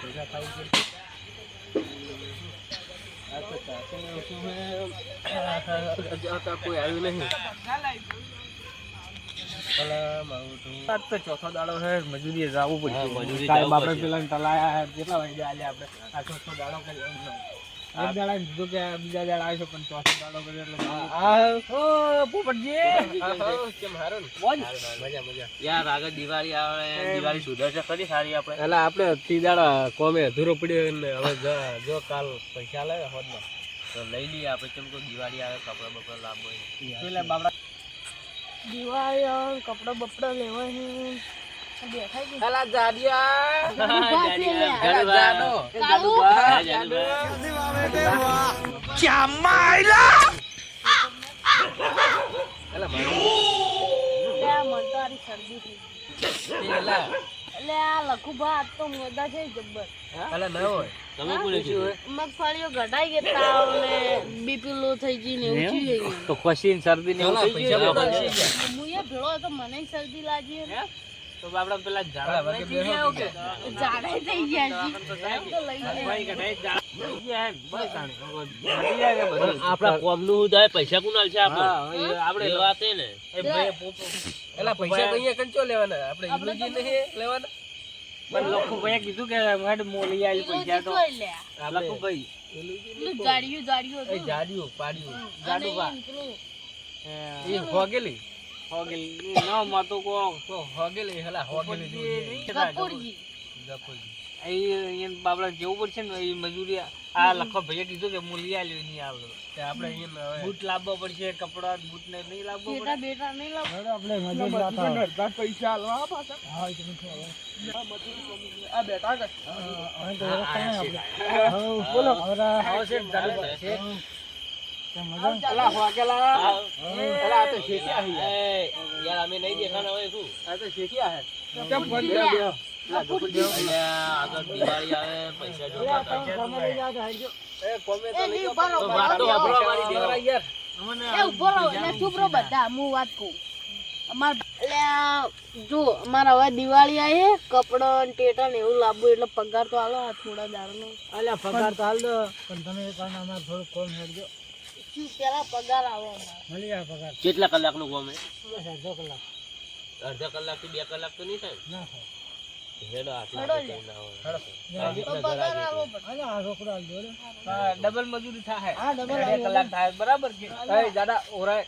ભેગા થવું પડશે કોઈ આવ્યું નહીં. ચોથો દાડો હે મજૂરી જવું પડશે. મજૂરી. પેલા તલાયા કેટલા વાગ્યા આલ્યા આપણે? આ ચોથો દાડો કરી. એક દાડા કીધું કે બીજા દાડા આવશે પણ ચોથો દાડો કર્યો એટલે. ઓ પોપટજી કેમ હારું? મજા મજા. યાર આગળ દિવાળી આવે દિવાળી સુધરશે ખરી સારી આપણે. એટલે આપણે ત્રી દાડા કોમે અધૂરો પડ્યો ને હવે જો- કાલ પૈસા લાવે હોદમાં. તો લઈ લઈએ આપણે કેમ કે દિવાળી આવે કપડા બપડા લાંબો એટલે બાબડા. દિવાળી આવે કપડા બપડા લેવા અલા જાડિયા. જાડો. જાડો. થઈ. એટલે આ લખુભા ભાત તો મોદા છે જબ્બર. અલા ના હોય. તમે કોને કીધું મગફળીઓ ઘટાઈ ગઈ તાવ ને બીપી લો થઈ ગઈ ને એવું થયું છે. તો ખસી શરદી ને હું ભેળો તો મને શરદી લાગી ને. તો બાપડા પેલા ઝાડા થઈ ગયા કે? ઝાડા થઈ ગયા તો લઈ લે. આપણા કોમનું જાય પૈસા કુનાલ છે એ આપણે એ છે ને. એ ભાઈ પોપો. એલા પૈસા તો અહીંયા કંચો લેવાના? આપણે ઇમરજી નહીં લેવાના? પણ લખુભાઈએ કીધું કે મેડ મોલી આવી પૈસા તો લખુ ભાઈ. જાડિયું જાડિયું. જાડિયું પાડ્યું જાડું પા એ હોગેલી હોગેલ. ન માતો કો તો હોગેલી હલા હોગેલી જેવું છે. કપૂરજી. ગફુરજી. બાબડા જેવું પડશે ને એ મજૂરી આ લખો ભાઈએ કીધું કે મૂલી આલ્યો નહીં આવે આપણે અહીંયા બૂટ લાવવા પડશે કપડા બૂટ ને નહીં લાવવો બેટા બેટા નહીં લાવ પૈસા હે. એ, આ હે. જો અમારે હવે દિવાળી આવી કપડો ટેટા ને એવું લાવવું એટલે પગાર તો હાલો થોડા દાડનો અલ્યા પગાર તો હાલ દો પણ તમે થોડું હેડજો શું પેલા પગાર આવો. મળી જાય પગાર. કેટલા કલાકનું ગમે બસ અડધો કલાક. અડધા કલાકથી બે કલાક તો નહીં થાય? ના ડબલ મજૂરી થાય. હા ડબલ બે કલાક થાય બરાબર છે. દાદા ઓરાય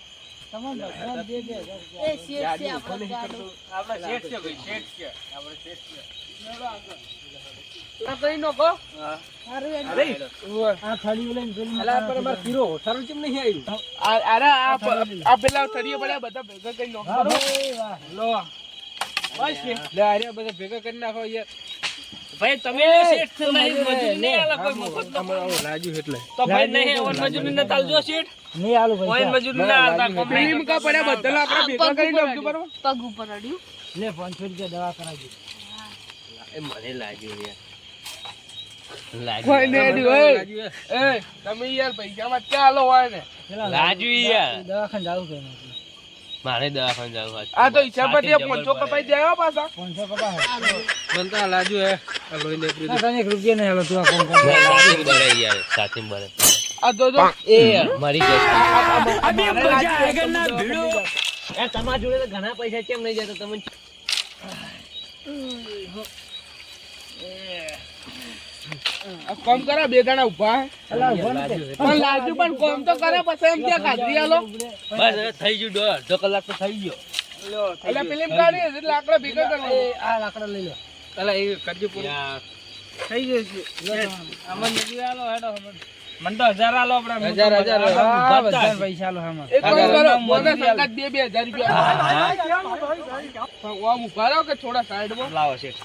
ભેગા કરી નાખો. યાર ભાઈ તમે શેઠ નહીં, મજૂરી નહીં આલે કોઈ મફત રાજુ એટલે. તો ભાઈ નહીં ઓન મજૂરી ને તાલજો શેઠ. નહીં આલુ ઓન મજૂરી ના આલતા કોમ કા પડ્યા બધા આપણે ભેગા કરી નાખજો બરાબર. પગ ઉપર અડ્યું. લે 500 રૂપિયા દવા કરાવજો એ મને લાગ્યું યાર. લાગ્યું. કોઈ ને અડ્યું એ તમે યાર પૈસા માં ચાલો હોય ને? લાગ્યું યાર. દવાખાને જાવું કે મારે દવાખાને જવું હતું. આ તો હિસાબથી પાંચસો કપાઈ જાય પાછા પાંચસો કપાય તો લાજુ હે આ લોહી પ્રીતિ તને એક રૂપિયા નહીં હાલો તું આ. સાચી બરે યાર સાચી બરે આ જો જો એ મરી ભીડો એ તમારા જોડે તો ઘણા પૈસા કેમ નહીં જતા તમે કોમ કરે બે જણા ઊભા પણ લાજુ પણ કોમ તો કરે પછી એમ ત્યાં કાઢી આલો. બસ થઈ ગયું દોઢ અડધો કલાક તો થઈ ગયો. એટલે ફિલ્મ કાઢી એટલે લાકડા ભેગા કરવા આ લાકડા લઈ લો. એટલે એ કરજો પૂરું. થઈ થઈ છે. અમન નદી આલો હેડો અમન મન તો હજાર આલો આપણે હજાર હજાર પૈસા આલો હમણાં એક કામ કરો બોનસ અંગાત બે બે હજાર રૂપિયા. ઓમ ઊભા કે થોડા સાઈડમાં. લાવો શેઠ.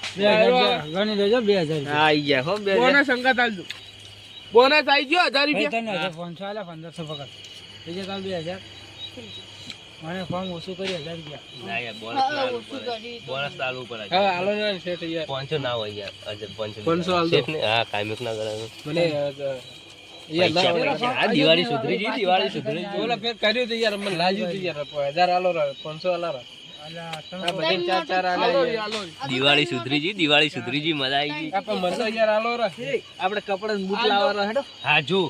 ગણી લેજો બે હજાર હા આઈ ગયા હો બે બોનસ અંગાત આલજો. બોનસ આવી ગયો હજાર રૂપિયા. પાંચસો આલે પંદરસો પકડ બીજે કાલ બે હજાર. મને ફોર્મ ઓછું કરી હજાર રૂપિયા. ના યાર બોનસ બોનસ ના આલવું પડે. હા આલો ને શેઠ યાર. પાંચસો ના હોય યાર. પાંચસો પાંચસો હા કાયમિક ના કરે મને. આ દિવાળી સુધરી ગઈ દિવાળી સુધરી. ગઈ ઓલા ફેર કર્યું તો યાર મને લાજ્યું તો યાર હજાર આલો રા પાંચસો આલા રા. દિવાળી સુધરી ચાર ચાર આલે યાર. દિવાળી સુધરી જી મજા આવી ગઈ. આ પણ મને તો યાર આલો રે. આપણે કપડા બૂટ લાવવાના હેડો. હા જો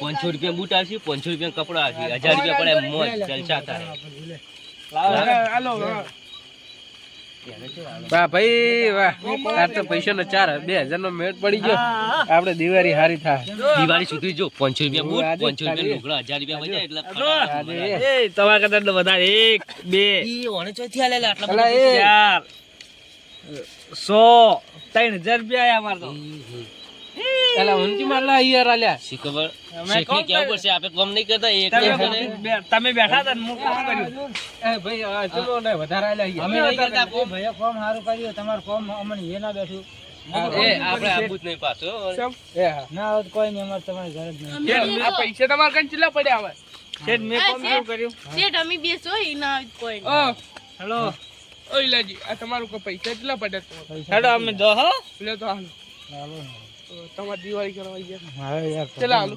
પાંચસો રૂપિયા બૂટ આવશે પાંચસો રૂપિયા કપડા આવશે. હજાર રૂપિયા પડે મોજ જલસા થાય. વાહ ભાઈ વાહ. આ તો પૈસા નો ચાર બે હજાર નો મેળ પડી ગયો. આપડે દિવાળી હારી થાય દિવાળી સુધી જો પાંચસો રૂપિયા બૂટ પાંચસો રૂપિયા લુગડા હજાર રૂપિયા વધ્યા એટલે એ. તમારા કદાચ વધારે. એક બે. ઈ ઓણે ચોથી આલેલા આટલા બધા ચાર સો ત્રણ હજાર રૂપિયા આયા અમારે તો અલા મારલા યાર આલ્યા. શી ખબર? અમે કેવું પડશે? આપણે કોમ નહીં કરતા એક તમે ને ખાલી. બે- તમે બેઠા હતા હું કામ કર્યું? એ ભાઈ આ ચલો ને વધારે આલ્યા અમે નહીં કરતા કોમ. એ આપણે આપવું જ નહીં પાછું એ હા. અમે આ પૈસા તમારે કઈ ચેટલા પડ્યા આવે શેઠ મેં કોમ કેવું કર્યું? શેઠ અમે બેસો ઈ ના આવે કોઈ હેલો. ઓ ઇલાજી આ તમારું કોઈ પૈસા કેટલા પડ્યા? તમારે? હેડો અમે દો હો. લે તો હાલો. તો તમારે દિવાળી કરવા ગયા. ચલા હાલો.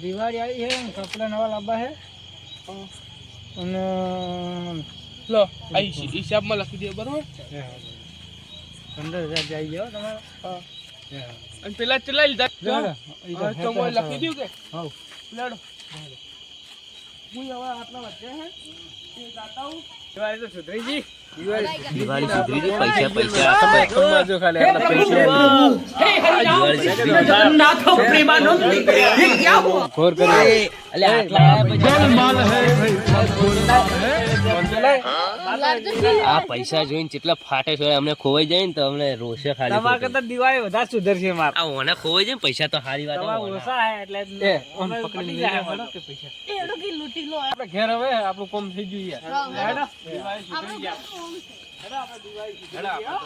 દિવાળી આવી છે ને કપડા નવા લાવવા છે. અને લો આ હિસ- હિસાબમાં લખી દે બરોબર પંદર હજાર જાય ગયો તમારે અને પેલા ચલા લીધા લેડો. હા, તો મોય લખી દઉં કે હઉ. લેડો હું હવે આટલા વધ્યા હે એ દાતા હું દિવાળી તો સુધરીજી દિવાળી સુધરી ગઈ પૈસા પૈસા ખમ્મા જો ખાલી આટલા પૈસા દિવાળી સુધરી ગઈ. ઘોર કરી અલે આટલા લાવજો શેઠ. આ પૈસા જોઈને કેટલા ફાટે છે અમને ખોવાઈ જાય ને તો અમને રોષે ખાલી તમારા કરતા દિવાળી વધારે સુધરશે માર. આ ઓને ખોવાઈ જાય પૈસા તો હારી વાત તમારા. ઓછા હે એટલે એ પકડી જાય કે પૈસા. એ એડો કે લૂટી લો. આપણે ઘેર હવે આપણું કોમ થઈ ગયું યાર. હેડો. દિવાળી સુધરી ગયા. હેડો આપણે દિવાળી સુધરી ગયા.